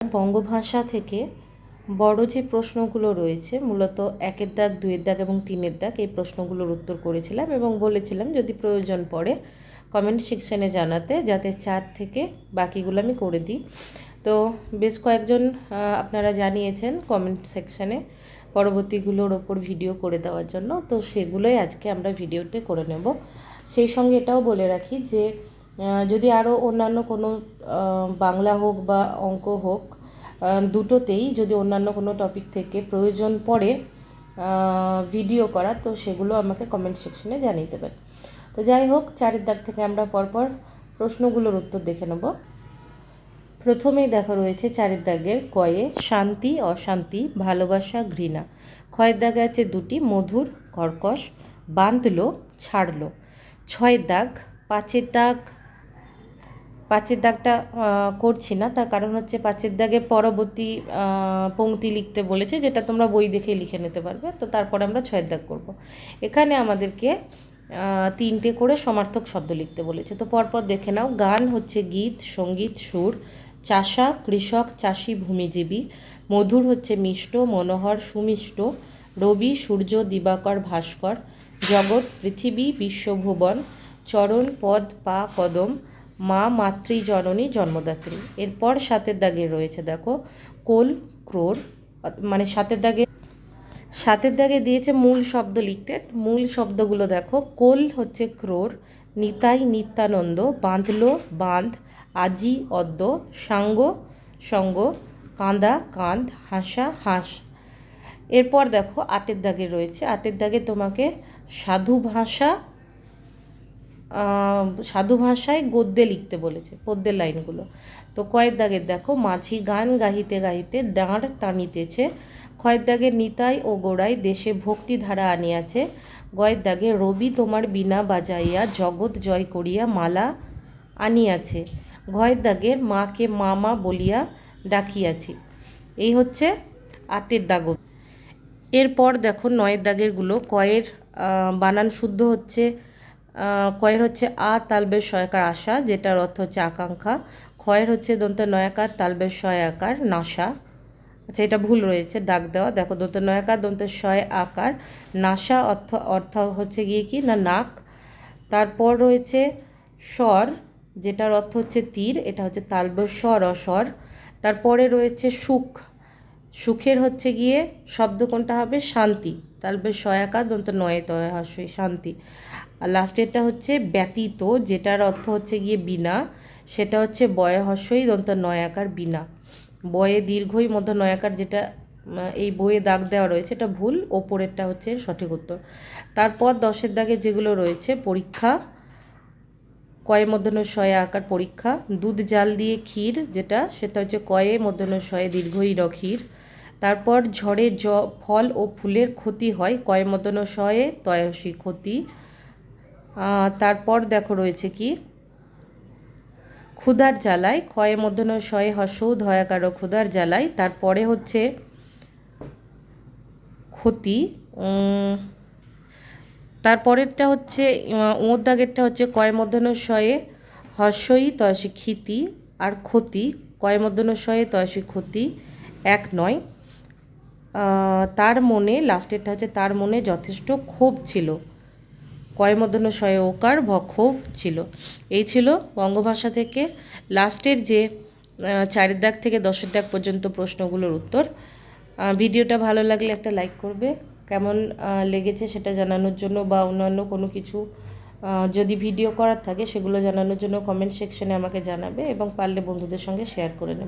বঙ্গভাষা থেকে বড় যে প্রশ্নগুলো রয়েছে, মূলত একের দাগ দুয়ের দাগ এবং তিনের দাগ, এই প্রশ্নগুলোর উত্তর করেছিলাম এবং বলেছিলাম যদি প্রয়োজন পড়ে কমেন্ট সেকশানে জানাতে, যাতে চার থেকে বাকিগুলো আমি করে দিই। তো বেশ কয়েকজন আপনারা জানিয়েছেন কমেন্ট সেকশানে পরবর্তীগুলোর ওপর ভিডিও করে দেওয়ার জন্য। তো সেগুলোই আজকে আমরা ভিডিওতে করে নেব। সেই সঙ্গে এটাও বলে রাখি যে যদি আরও অন্যান্য কোনো বাংলা হোক বা অঙ্ক হোক দুটোতেই যদি অন্যান্য কোনো টপিক থেকে প্রয়োজন পড়ে ভিডিও করা, তো সেগুলো আমাকে কমেন্ট সেকশনে জানিয়ে দেবেন। তো যাই হোক, চারের দাগ থেকে আমরা পরপর প্রশ্নগুলোর উত্তর দেখে নেব। প্রথমেই দেখা রয়েছে চারের দাগের কয়ে, শান্তি, অশান্তি, ভালোবাসা, ঘৃণা। ক্ষয়ের দাগে আছে দুটি, মধুর, কর্কশ, বাঁধলো, ছাড়লো। ছয়ের দাগ, পাঁচের দাগ পাঁচের দাগটা করছি না। তার কারণ হচ্ছে পাঁচের দাগে পরবর্তী পংক্তি লিখতে বলেছে, যেটা তোমরা বই দেখে লিখে নিতে পারবে। তো তারপরে আমরা ছয়ের দাগ করব। এখানে আমাদেরকে তিনটে করে সমার্থক শব্দ লিখতে বলেছে। তো পরপর দেখে নাও। গান হচ্ছে গীত, সংগীত, সুর, চাষা, কৃষক, চাষি, ভূমিজীবী, মধুর হচ্ছে মিষ্ট, মনোহর, সুমিষ্ট, রবি, সূর্য, দিবাকর, ভাস্কর, জগৎ, পৃথিবী, বিশ্বভুবন, চরণ, পদ, পা, কদম মা মাতৃ জননী জন্মদাত্রী। এরপর সাতের দাগে রয়েছে, দেখো, কোল, ক্রোর মানে সাতের দাগে সাতের দাগে দিয়েছে মূল শব্দ লিখতে। মূল শব্দগুলো দেখো, কোল হচ্ছে ক্রোর, নিতাই নিত্যানন্দ, বাঁধলো, বাঁধ, আজি, অদ্য, সাঙ্গ, সঙ্গ, কাঁদা, কাঁধ, হাসা, হাঁস। এরপর দেখো, আটের দাগে রয়েছে। আটের দাগে তোমাকে সাধু ভাষা সাধু ভাষায় গদ্যে লিখতে বলেছে, পদ্যের লাইনগুলো। তো কয়ের দাগের দেখো, মাঝি গান গাহিতে গাহিতে দাঁড় টানিতেছে ক্ষয়ের দাগে নিতাই ও গোড়াই দেশে ভক্তি ধারা আনিয়াছে গয়ের দাগে রবি তোমার বিনা বাজাইয়া জগৎ জয় করিয়া মালা আনিয়াছে ঘয়ের দাগের মাকে মামা বলিয়া ডাকিয়াছি। এই হচ্ছে আটের দাগ এরপর দেখো নয়ের দাগেরগুলো কয়ের বানান শুদ্ধ হচ্ছে কয়ের হচ্ছে আ তালবের সয়াকার আশা, যেটার অর্থ হচ্ছে আকাঙ্ক্ষা। ক্ষয়ের হচ্ছে দন্ত নয়াকার, তালবের শয় আকার নাসা আচ্ছা এটা ভুল রয়েছে, দাগ দেওয়া। দেখো, দন্ত নয়াকার, দন্ত শয় আকার। নাসা অর্থ অর্থ হচ্ছে গিয়ে কি? না, নাক। তারপর রয়েছে স্বর, যেটার অর্থ হচ্ছে তীর, এটা হচ্ছে তালবের স্বর, অস্বর। তারপরে রয়েছে সুখ। সুখের হচ্ছে গিয়ে শব্দ কোনটা হবে? শান্তি। তালবে সয়াকা দন্ত নয় তয় শান্তি। আর লাস্টেরটা হচ্ছে ব্যতীত, যেটার অর্থ হচ্ছে গিয়ে বিনা সেটা হচ্ছে বয় হস্যই দন্ত নয়াকার বিনা বয়ে দীর্ঘই মধ্য নয়াকার যেটা এই বইয়ে দাগ দেওয়া রয়েছে, এটা ভুল, ওপরেরটা হচ্ছে সঠিক উত্তর। তারপর দশের দাগে যেগুলো রয়েছে, পরীক্ষা, কয়ে মধ্যাহ্ন শয়ে আকার পরীক্ষা, দুধ জাল দিয়ে ক্ষীর যেটা, সেটা হচ্ছে কয়ে মধ্যাহ্ন শয়ে দীর্ঘই র ক্ষীর। তারপর ঝড়ে জ, ফল ও ফুলের ক্ষতি হয়, কয়ে মধ্যাহ্ন শয়ে তয়সী ক্ষতি। তারপর দেখো রয়েছে কি? ক্ষুধার জ্বালায়, ক্ষয়ে মধ্যাহ্ন শয়ে হসৌ ধয়াকার ক্ষুধার জ্বালায়। তারপরে হচ্ছে ক্ষতি তারপরেরটা হচ্ছে ওর দাগেরটা হচ্ছে কয় মধ্যাহ্ন শয়ে হর্ষই তয়সী ক্ষিতি আর ক্ষতি। কয় মধ্যাহ্ন শয়ে তয়সী ক্ষতি এক নয়। তার মনে লাস্টেরটা হচ্ছে তার মনে যথেষ্ট ক্ষোভ ছিল। কয় মধ্যাহ্ন শয়ে ওকার ভ ক্ষোভ ছিল। এই ছিল বঙ্গভাষা থেকে লাস্টের যে চারের দাগ থেকে দশের দাগ পর্যন্ত প্রশ্নগুলোর উত্তর। ভিডিওটা ভালো লাগলে একটা লাইক করবে। কেমন লেগেছে সেটা জানানোর জন্য বা অন্যান্য কোনো কিছু যদি ভিডিও করার থাকে সেগুলো জানানোর জন্য কমেন্ট সেকশনে আমাকে জানাবে এবং পারলে বন্ধুদের সঙ্গে শেয়ার করে নেবে।